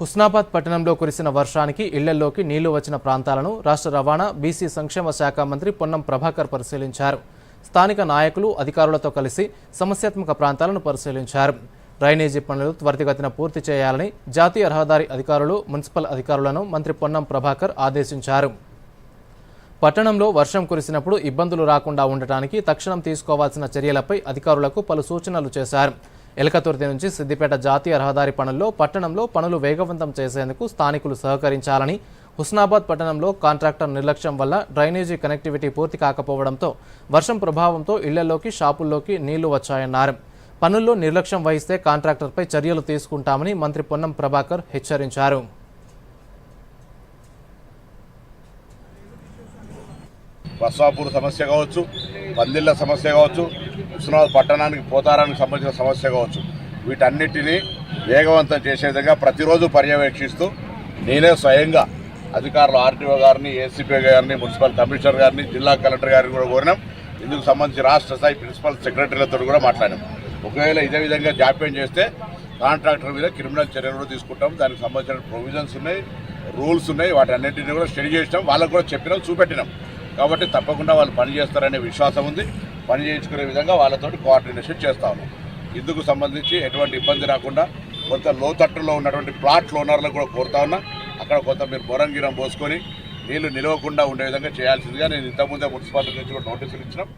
హుస్నాబాద్ పట్టణంలో కురిసిన వర్షానికి ఇళ్ళలోకి నీళ్ళు వచ్చిన ప్రాంతాలను రాష్ట్ర రవాణా బీసీ సంక్షేమ శాఖ మంత్రి పొన్నం ప్రభాకర్ పరిశీలించారు. స్థానిక నాయకులు అధికారులతో కలిసి సమస్యాత్మక ప్రాంతాలను పరిశీలించారు. డ్రైనేజీ పనులు త్వరితగతిన పూర్తి చేయాలని జాతీయ రహదారి అధికారులు మున్సిపల్ అధికారులను మంత్రి పొన్నం ప్రభాకర్ ఆదేశించారు. పట్టణంలో వర్షం కురిసినప్పుడు ఇబ్బందులు రాకుండా ఉండటానికి తక్షణం తీసుకోవాల్సిన చర్యలపై అధికారులకు పలు సూచనలు చేశారు. ఎలకతుర్తి నుంచి సిద్దిపేట జాతీయ రహదారి పనుల్లో పట్టణంలో పనులు వేగవంతం చేసేందుకు స్థానికులు సహకరించాలని హుస్నాబాద్ పట్టణంలో కాంట్రాక్టర్ నిర్లక్ష్యం వల్ల డ్రైనేజీ కనెక్టివిటీ పూర్తి కాకపోవడంతో వర్షం ప్రభావంతో ఇళ్ళలోకి షాపుల్లోకి నీళ్ళు వచ్చాయన్నారు. పనుల్లో నిర్లక్ష్యం వహిస్తే కాంట్రాక్టర్పై చర్యలు తీసుకుంటామని మంత్రి పొన్నం ప్రభాకర్ హెచ్చరించారు. బస్వాపూర్ సమస్య కావచ్చు పందిళ్ళ సమస్య కావచ్చు హుస్నాబాద్ పట్టణానికి పోతారానికి సంబంధించిన సమస్య కావచ్చు. వీటన్నిటినీ వేగవంతం చేసే విధంగా ప్రతిరోజు పర్యవేక్షిస్తూ నేనే స్వయంగా అధికారులు ఆర్టీఓ గారిని ఏసీపీ గారిని మున్సిపల్ కమిషనర్ గారిని జిల్లా కలెక్టర్ గారిని కూడా కోరినాం. ఇందుకు సంబంధించి రాష్ట్ర స్థాయి ప్రిన్సిపల్ సెక్రటరీలతో కూడా మాట్లాడాం ఒకవేళ ఇదే విధంగా జాప్యం చేస్తే కాంట్రాక్టర్ మీద క్రిమినల్ చర్యలు కూడా తీసుకుంటాం. దానికి సంబంధించిన ప్రొవిజన్స్ ఉన్నాయి రూల్స్ ఉన్నాయి. వాటి అన్నింటినీ కూడా స్టడీ చేసినాం. వాళ్ళకు కూడా చెప్పినాం చూపెట్టినాం. కాబట్టి తప్పకుండా వాళ్ళు పని చేస్తారనే విశ్వాసం ఉంది. పని చేయించుకునే విధంగా వాళ్ళతో కోఆర్డినేషన్ చేస్తా ఉన్నాం ఇందుకు సంబంధించి ఎటువంటి ఇబ్బంది రాకుండా కొంత లోతట్టులో ఉన్నటువంటి ప్లాట్ ఓనర్లకు కూడా కోరుతా ఉన్నా. అక్కడ కొంత మీరు బొరంగిరం పోసుకొని నీళ్ళు నిలవకుండా ఉండే విధంగా చేయాల్సిందిగా నేను ఇంతకుముందే మున్సిపాలిటీ నుంచి కూడా నోటీసులు ఇచ్చినాం.